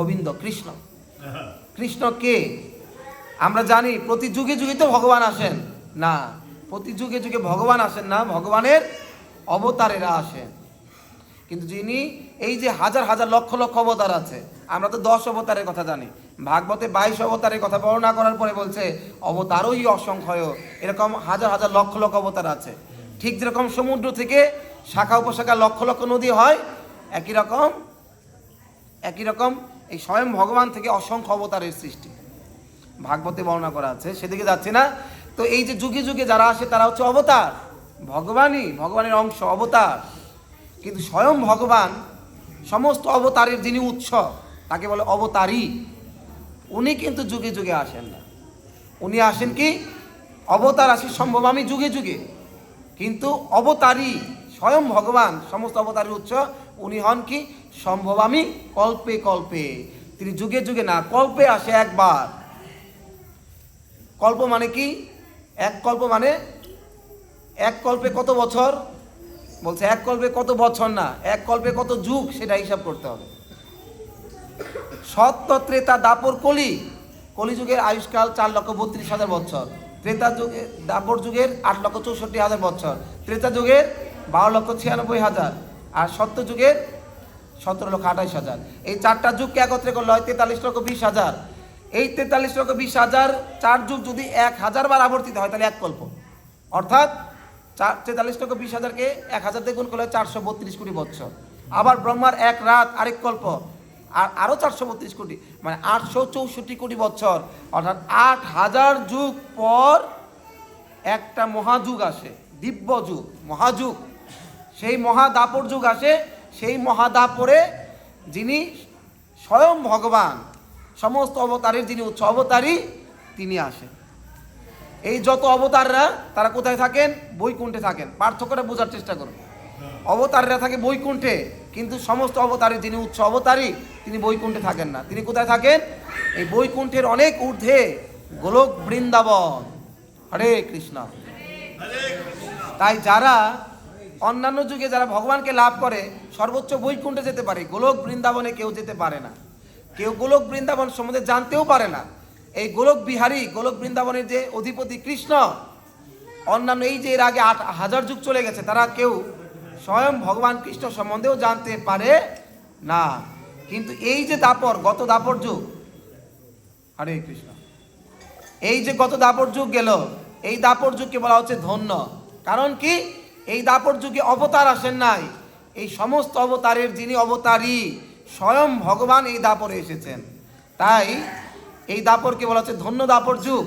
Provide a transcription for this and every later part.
গোবিন্দ, কৃষ্ণ। কৃষ্ণ কে? আমরা জানি প্রতি যুগে যুগে তো ভগবান আসেন। না, প্রতি যুগে যুগে ভগবান আসেন না, ভগবানের অবতারেরা আসেন। কিন্তু যিনি এই যে হাজার হাজার লক্ষ লক্ষ অবতার আছে, আমরা তো দশ অবতারের কথা জানি। ভাগবতে বাইশ অবতারের কথা বর্ণনা করার পরে বলছে, অবতারই অসংখ্য এরকম হাজার হাজার লক্ষ লক্ষ অবতার আছে। ঠিক যেরকম সমুদ্র থেকে শাখা উপশাখা লক্ষ লক্ষ নদী হয়, একই রকম একই রকম এই স্বয়ং ভগবান থেকে অসংখ্য অবতারের সৃষ্টি। ভাগবতে বর্ণনা করা আছে, সেদিকে যাচ্ছে না। তো এই যে যুগে যুগে যারা আসে, তারা হচ্ছে অবতার। ভগবানই, ভগবানের অংশ, অবতার। কিন্তু স্বয়ং ভগবান সমস্ত অবতারের যিনি উৎস, তাকে বলে অবতারই উনি কিন্তু যুগে যুগে আসেন না। উনি আসেন কি? অবতার আসি সম্ভব আমি যুগে যুগে। কিন্তু অবতারই স্বয়ং ভগবান, সমস্ত অবতারের উৎস, উনি হন কি? সম্ভব আমি কল্পে কল্পে। তিনি যুগে যুগে না, কল্পে আসে একবার। কল্প মানে কি? এক কল্প মানে এক কল্পে কত বছর? বলছে এক কল্পে কত বছর না, এক কল্পে কত যুগ, সেটা হিসাব করতে হবে। সত্য ত্রেতা দাপর কলি। কলিযুগের আয়ুষ্কাল চার লক্ষ বত্রিশ হাজার বছর। ত্রেতা যুগে, দাপর যুগের আট লক্ষ চৌষট্টি হাজার বছর। ত্রেতা যুগের বারো লক্ষ ছিয়ানব্বই হাজার। আর সত্য যুগের সতেরো লক্ষ আঠাইশ হাজার। এই চারটা যুগকে একত্রে করলে হয় তেতাল্লিশ লক্ষ বিশ হাজার। এই তেতাল্লিশ লক্ষ বিশ হাজার চার যুগ যদি এক হাজার বার আবর্তিত হয়, তাহলে এক কল্প। অর্থাৎ চার, তেতাল্লিশ লক্ষ বিশ হাজারকে এক হাজার গুণ করলে চারশো বত্রিশ কোটি বছর আবার ব্রহ্মার এক রাত আরেক কল্প, আর আরও চারশো বত্রিশ কোটি মানে আটশো চৌষট্টি কোটি বছর অর্থাৎ আট হাজার যুগ পর একটা মহাযুগ আসে, দিব্য যুগ, মহাযুগ। সেই মহা মহাদাপর যুগ আসে সেই মহাদাপরে যিনি স্বয়ং ভগবান সমস্ত অবতারের যিনি উচ্চ অবতারই তিনি আসেন। এই যত অবতাররা তারা কোথায় থাকেন? বৈকুণ্ঠে থাকেন। পার্থক্যটা বোঝার চেষ্টা করুন। অবতাররা থাকে বৈকুণ্ঠে কিন্তু সমস্ত অবতারের যিনি উচ্চ অবতারই তিনি বৈকুণ্ঠে থাকেন না। তিনি কোথায় থাকেন? এই বৈকুণ্ঠের অনেক ঊর্ধ্বে গোলক বৃন্দাবন। হরে কৃষ্ণ। তাই যারা অন্যান্য যুগে যারা ভগবানকে লাভ করে, সর্বোচ্চ বৈকুণ্ঠে যেতে পারে, গোলক বৃন্দাবনে কেউ যেতে পারে না। কেউ গোলক বৃন্দাবন সম্বন্ধে জানতেও পারে না। এই গোলক বিহারী, গোলক বৃন্দাবনের যে অধিপতি কৃষ্ণ, অন্যান্য এই যে এর আগে আট হাজার যুগ চলে গেছে, তারা কেউ স্বয়ং ভগবান কৃষ্ণ সম্বন্ধেও জানতে পারে না। কিন্তু এই যে দাপর, গত দাপর যুগ, হরে কৃষ্ণ। এই যে গত দাপর যুগ গেল, এই দাপর যুগকে বলা হচ্ছে ধন্য। কারণ কি? এই দাপর যুগে অবতার আসেন নাই। এই সমস্ত অবতারের যিনি অবতারই স্বয়ং ভগবান এই দাপরে এসেছেন। তাই এই দাপরকে বলা হচ্ছে ধন্য দাপর যুগ।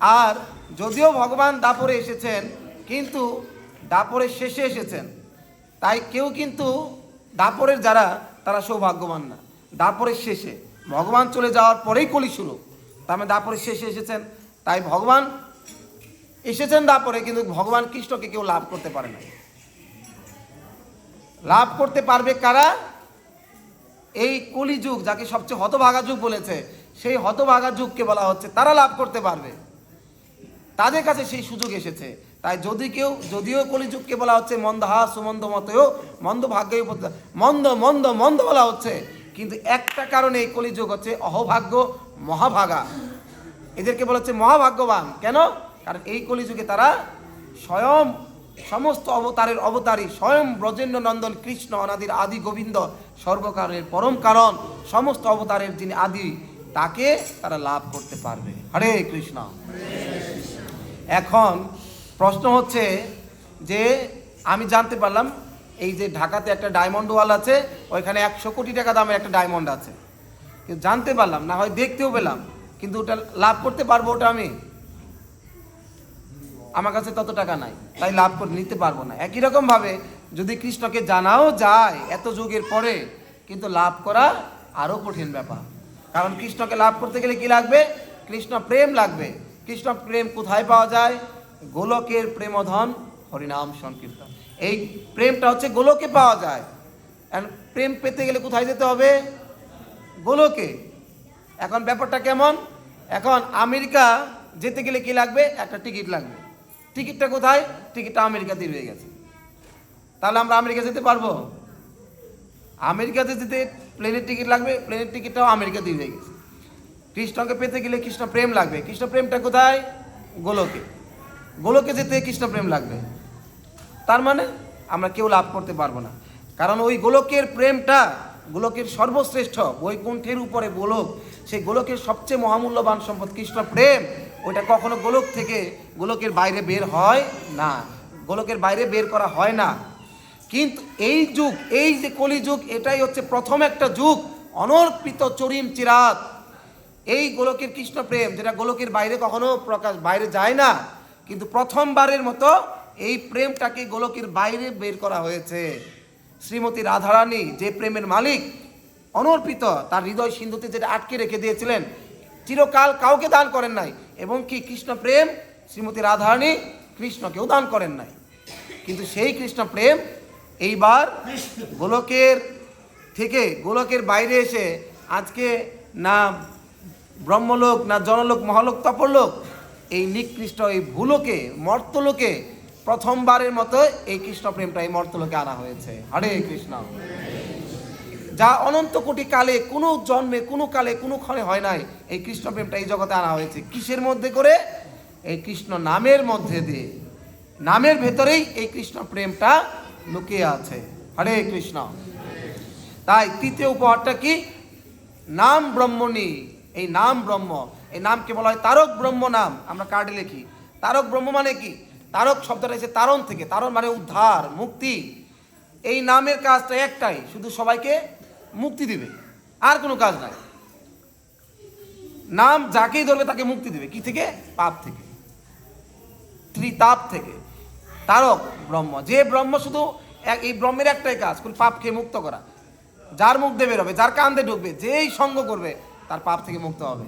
আর যদিও ভগবান দাপরে এসেছেন, কিন্তু দাপরের শেষে এসেছেন। তাই কেউ কিন্তু দাপরের যারা, তারা সৌভাগ্যবান না। দাপরের শেষে। ভগবান চলে যাওয়ার পরেই কলি শুরু। তার মানে দাপরের শেষে এসেছেন। তাই ভগবান এসেছেন দাপরে কিন্তু ভগবান কৃষ্ণকে কেউ লাভ করতে পারে না। লাভ করতে পারবে কারা? এই কলিযুগ, যাকে সবচেয়ে হতভাগা যুগ বলেছে, সেই হতভাগা যুগকে বলা হচ্ছে, তারা লাভ করতে পারবে। তাদের কাছে সেই সুযোগ এসেছে। তাই যদি কেউ, যদিও কলিযুগকে বলা হচ্ছে মন্দহা সুমন্দ মতেও মন্দ উপদ- মন্দ মন্দ মন্দ বলা হচ্ছে, কিন্তু একটা কারণে এই কলিযুগ হচ্ছে অহভাগ্য মহাভাগা। এদেরকে বলা হচ্ছে মহাভাগ্যবান। কেন? কারণ এই কলিযুগে তারা স্বয়ং সমস্ত অবতারের অবতারী, স্বয়ং ব্রজেন্দ্র নন্দন, কৃষ্ণ, অনাদির আদি গোবিন্দ সর্বকারের পরম কারণ, সমস্ত অবতারের যিনি আদি, তাকে তারা লাভ করতে পারবে। হরে কৃষ্ণ। এখন প্রশ্ন হচ্ছে যে, আমি জানতে পারলাম, এই যে ঢাকাতে একটা ডায়মন্ড ওয়াল আছে, ওইখানে একশো কোটি টাকা দামের একটা ডায়মন্ড আছে। কিন্তু জানতে পারলাম, না হয় দেখতেও পেলাম, কিন্তু ওটা লাভ করতে পারব ওটা আমি? আমার কাছে তত টাকা নাই, তাই লাভ করে নিতে পারব না। একই রকম ভাবে যদি কৃষ্ণকে জানাও যায় এত যুগের পরে, কিন্তু লাভ করা আরও কঠিন ব্যাপার। কারণ কৃষ্ণকে লাভ করতে গেলে কি লাগবে? কৃষ্ণ প্রেম লাগবে। কৃষ্ণ প্রেম কোথায় পাওয়া যায়? গোলকের প্রেমধন হরিনাম সংকীর্তন। এই প্রেমটা হচ্ছে গোলকে পাওয়া যায়। প্রেম পেতে গেলে কোথায় যেতে হবে? গোলকে। এখন ব্যাপারটা কেমন? এখন আমেরিকা যেতে গেলে কি লাগবে? একটা টিকিট লাগবে। টিকিটটা কোথায়? টিকিটটা আমেরিকাতে রয়ে গেছে। তাহলে আমরা আমেরিকা যেতে পারব? আমেরিকাতে যেতে প্লেনের টিকিট লাগবে, প্লেনের টিকিটটাও আমেরিকা দিয়ে হয়ে গেছে। কৃষ্ণকে পেতে গেলে কৃষ্ণ প্রেম লাগবে। কৃষ্ণ প্রেমটা কোথায়? গোলকে। গোলকে যেতে কৃষ্ণ প্রেম লাগবে। তার মানে আমরা কেউ লাভ করতে পারব না। কারণ ওই গোলকের প্রেমটা গোলকের সর্বশ্রেষ্ঠ, বৈকুণ্ঠের উপরে গোলক। সেই গোলকের সবচেয়ে মহামূল্যবান সম্পদ কৃষ্ণ প্রেম। ওইটা কখনো গোলক থেকে গোলকের বাইরে বের হয় না। গোলকের বাইরে বের করা হয় না। কিন্তু এই যুগ, এই যে কলিযুগ এটাই হচ্ছে প্রথম একটা যুগ। অনর্পিত চরিম চিরাত এই গোলকের কৃষ্ণ প্রেম, যেটা গোলকের বাইরে কখনো প্রকাশ, বাইরে যায় না। কিন্তু প্রথমবারের মতো এই প্রেমটাকে গোলকের বাইরে বের করা হয়েছে। শ্রীমতী রাধারানী যে প্রেমের মালিক, অনর্পিত, তার হৃদয় সিন্ধুতে যেটা আটকে রেখে দিয়েছিলেন, চিরকাল কাউকে দান করেন নাই। এবং কি কৃষ্ণ প্রেম শ্রীমতী রাধারানী কৃষ্ণকেও দান করেন নাই। কিন্তু সেই কৃষ্ণ প্রেম এইবার গোলকের থেকে গোলকের বাইরে এসে আজকে না ব্রহ্মলোক, না জনলোক, মহালোক, তপরলোক এই নিকৃষ্ট, এই ভুলোকে, মর্তলোকে প্রথমবারের মতো এই কৃষ্ণ প্রেমটা এই মর্তলোকে আনা হয়েছে। হরে কৃষ্ণ। যা অনন্ত কোটি কালে, কোনো জন্মে, কোনো কালে, কোনো ক্ষণে হয় নাই, এই কৃষ্ণ প্রেমটা এই জগতে আনা হয়েছে। কিসের মধ্যে করে? এই কৃষ্ণ নামের মধ্যে দিয়ে। নামের ভেতরেই এই কৃষ্ণ প্রেমটা লুকিয়ে আছে। হরে কৃষ্ণ। তাই তৃতীয় উপহারটা কি? নাম ব্রহ্মণী। এই নাম ব্রহ্ম। এই নামকে বলা হয় তারক ব্রহ্ম নাম। আমরা কার্ডে লিখি। তারক ব্রহ্ম মানে কি? তারক শব্দটা এসে তারণ থেকে, তারণ মানে উদ্ধার, মুক্তি। এই নামের কাজটা একটাই, শুধু সবাইকে মুক্তি দিবে। আর কোনো কাজ নাই। নাম যাকেই ধরবে তাকে মুক্তি দিবে। কি থেকে? পাপ থেকে। ত্রিতাপ থেকে। তারক ব্রহ্ম। যে ব্রহ্ম শুধু এই ব্রহ্মের একটাই কাজ, কোন পাপকে মুক্ত করা। যার মুখ দিয়ে বেরোবে, যার কান্দে ঢুকবে, যেই সঙ্গ করবে, তার পাপ থেকে মুক্ত হবে।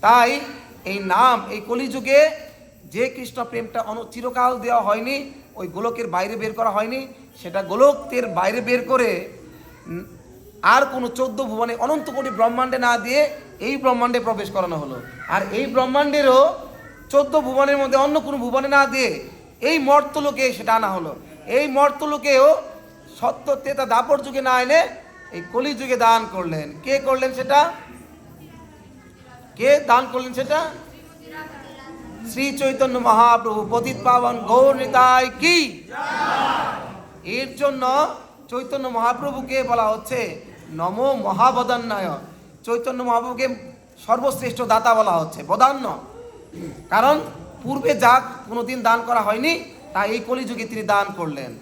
তাই এই নাম, এই কলিযুগে যে কৃষ্ণ প্রেমটা অন চিরকাল দেওয়া হয়নি, ওই গোলকের বাইরে বের করা হয়নি, সেটা গোলকের বাইরে বের করে আর কোনো চোদ্দ ভুবনে অনন্ত কোটি ব্রহ্মাণ্ডে না দিয়ে এই ব্রহ্মাণ্ডে প্রবেশ করানো হলো। আর এই ব্রহ্মাণ্ডেরও চোদ্দ ভুবনের মধ্যে অন্য কোনো ভুবনে না দিয়ে এই মর্তলোকে সেটা আনা হলো। এই মর্তলোকেও সত্য তেতা দাপর যুগে না এনে এই কলি যুগে দান করলেন। কে করলেন সেটা? কে দান করলেন সেটা? শ্রী চৈতন্য মহাপ্রভু। পতিত পাবন গৌর নিতাই কি? এর জন্য চৈতন্য মহাপ্রভুকে বলা হচ্ছে নম মহাবদান্নায়। চৈতন্য মহাপ্রভুকে সর্বশ্রেষ্ঠ দাতা বলা হচ্ছে। বদান্য। কারণ পূর্বে যা কোনোদিন দান করা হয়নি, তা এই কলিযুগে তিনি দান করলেন।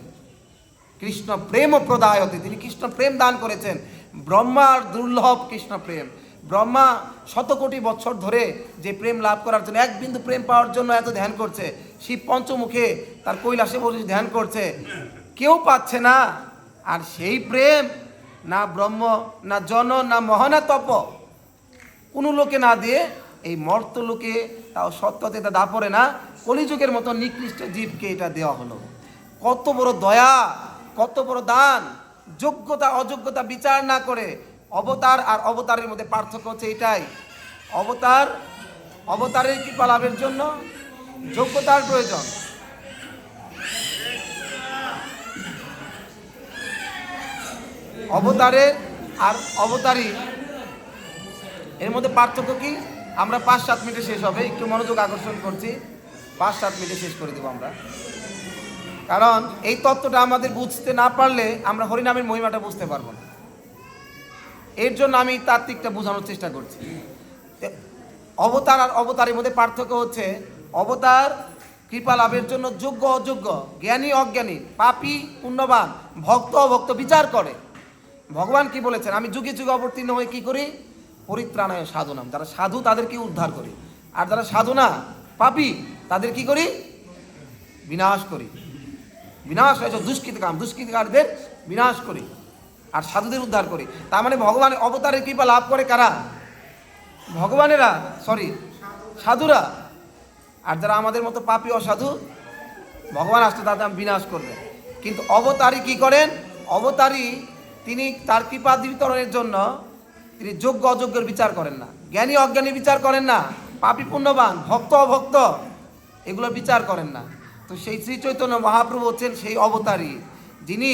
কৃষ্ণ প্রেম প্রদায়তে তিনি কৃষ্ণ প্রেম দান করেছেন। ব্রহ্মার দুর্লভ কৃষ্ণ প্রেম। ব্রহ্মা শত কোটি বছর ধরে যে প্রেম লাভ করার জন্য এক বিন্দু প্রেম পাওয়ার জন্য এত ধ্যান করছে। শিব পঞ্চমুখে তার কৈলাসে বসে ধ্যান করছে। কেউ পাচ্ছে না। আর সেই প্রেম না ব্রহ্ম, না জন, না মহানা তপ। কোনো লোকে না দিয়ে এই মর্ত লোকে তাও সত্যতে তা দাপরে না, কলিযুগের মতো নিকৃষ্ট জীবকে এটা দেওয়া হলো। কত বড় দয়া, কত বড় দান, যোগ্যতা, অযোগ্যতা বিচার না করে অবতার আর অবতারের মধ্যে পার্থক্য হচ্ছে এটাই। অবতার, অবতারের কৃপা লাভের জন্য যোগ্যতার প্রয়োজন। অবতারের আর অবতারী। এর মধ্যে পার্থক্য কি? আমরা পাঁচ সাত মিনিটে শেষ হবে, একটু মনোযোগ আকর্ষণ করছি। পাঁচ সাত মিনিটে শেষ করে দেবো আমরা। কারণ এই তত্ত্বটা আমাদের বুঝতে না পারলে আমরা হরিনামের মহিমাটা বুঝতে পারব না। এর জন্য আমি তাত্ত্বিকটা বোঝানোর চেষ্টা করছি। অবতার আর অবতারের মধ্যে পার্থক্য হচ্ছে, অবতার কৃপা লাভের জন্য যোগ্য অযোগ্য, জ্ঞানী অজ্ঞানী, পাপি পুণ্যবান, ভক্ত অভক্ত বিচার করে। ভগবান কি বলেছেন? আমি যুগে যুগে অবতীর্ণ হয়ে কি করি? পরিত্রাণায় সাধনাম যারা সাধু, তাদেরকে উদ্ধার করি। আর যারা সাধু না, পাপী, তাদের কি করি? বিনাশ করি। বিনাশ হয়েছে দুষ্কৃত কাম। দুষ্কৃতকারীদের বিনাশ করি। আর সাধুদের উদ্ধার করি। তার মানে ভগবান অবতারের কৃপা লাভ করে কারা? ভগবানেরা সরি সাধুরা। আর যারা আমাদের মতো পাপী, অসাধু, ভগবান আসতে তাদের বিনাশ করবে। কিন্তু অবতারী কি করেন? অবতারী তিনি তার কৃপা বিতরণের জন্য তিনি যোগ্য অযোগ্যের বিচার করেন না। জ্ঞানী অজ্ঞানী বিচার করেন না। পাপী পুণ্যবান, ভক্ত অভক্ত, এগুলো বিচার করেন না। তো সেই শ্রী চৈতন্য মহাপ্রভু হচ্ছেন সেই অবতারী, যিনি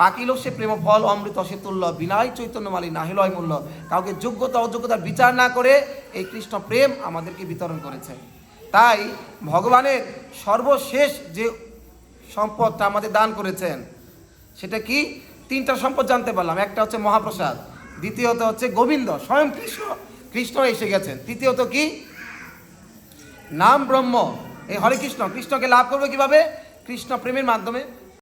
পাকিল সে প্রেম ফল, অমৃত সে তুল্য, বিনায় চৈতন্য মালী নাহিলয় মূল্য। কাউকে যোগ্যতা, অযোগ্যতার বিচার না করে এই কৃষ্ণ প্রেম আমাদেরকে বিতরণ করেছে। তাই ভগবানের সর্বশেষ যে সম্পদটা আমাদের দান করেছেন, সেটা কি? তিনটা সম্পদ জানতে পারলাম। একটা হচ্ছে মহাপ্রসাদ, দ্বিতীয়ত হচ্ছে গোবিন্দ, স্বয়ং কৃষ্ণ। কৃষ্ণ এসে গেছেন। তৃতীয়ত কি? নাম ব্রহ্ম। এই হরে কৃষ্ণ, কৃষ্ণকে লাভ করবে কীভাবে? কৃষ্ণ প্রেমের মাধ্যমে।